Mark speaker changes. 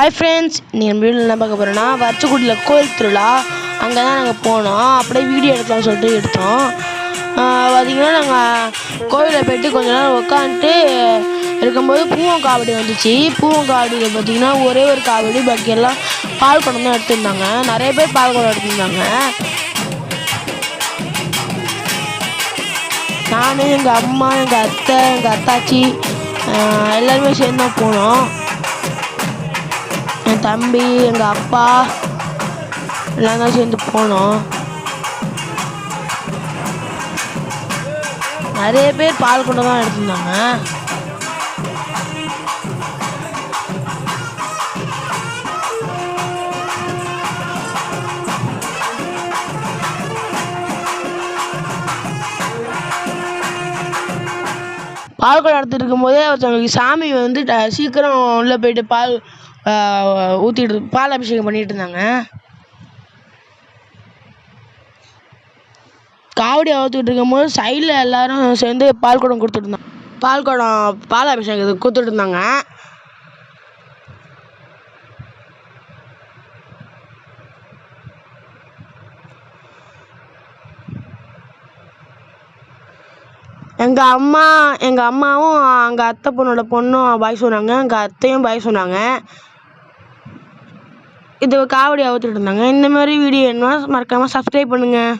Speaker 1: Hi friends நீங்கள் video என்ன பார்க்க போகிறோன்னா வச்சக்குடியில் கோயில் திருவிழா. அங்கே தான் நாங்கள் போனோம். அப்படியே வீடியோ எடுக்கலாம்னு சொல்லிட்டு எடுத்தோம். பார்த்திங்கன்னா நாங்கள் கோவிலில் போயிட்டு கொஞ்ச நேரம் உட்காந்துட்டு இருக்கும்போது பூவம் காவடி வந்துச்சு. பூவம் காவடியில் பார்த்திங்கன்னா ஒரே ஒரு காவடி பாக்கி எல்லாம் பால் குடம் தான் எடுத்திருந்தாங்க. நிறைய பேர் பால் குடம் எடுத்திருந்தாங்க. நான் எங்கள் அம்மா எங்கள் அத்தை எங்கள் அத்தாச்சி எல்லாருமே சேர்ந்து தான் போனோம். என் தம்பி எங்கள் அப்பா எல்லாம் தான் சேர்ந்து போனோம். நிறைய பேர் பால் கொண்டு தான் எடுத்திருந்தாங்க. பால் குடம் எடுத்துட்டு இருக்கும்போதே ஒருத்தவங்களுக்கு சாமி வந்து ட- சீக்கிரம் உள்ளே போயிட்டு பால் ஊற்றிட்டு பால் அபிஷேகம் பண்ணிட்டு இருந்தாங்க. காவடி அவுத்துட்டு இருக்கும்போது சைடில் எல்லாரும் சேர்ந்து பால் குடம் கொடுத்துட்டு இருந்தாங்க. பால் குடம் பால் அபிஷேகத்துக்கு கொடுத்துட்டு இருந்தாங்க. எங்கள் அம்மா எங்கள் அம்மாவும் எங்கள் அத்தை பொண்ணோட பொண்ணும் பாய் சொன்னாங்க. எங்கள் அத்தையும் பாய் சொன்னாங்க. இது காவடி அவுத்துட்டு இருந்தாங்க. இந்த மாதிரி வீடியோ வேணும்னா மறக்காமல் சப்ஸ்கிரைப் பண்ணுங்கள்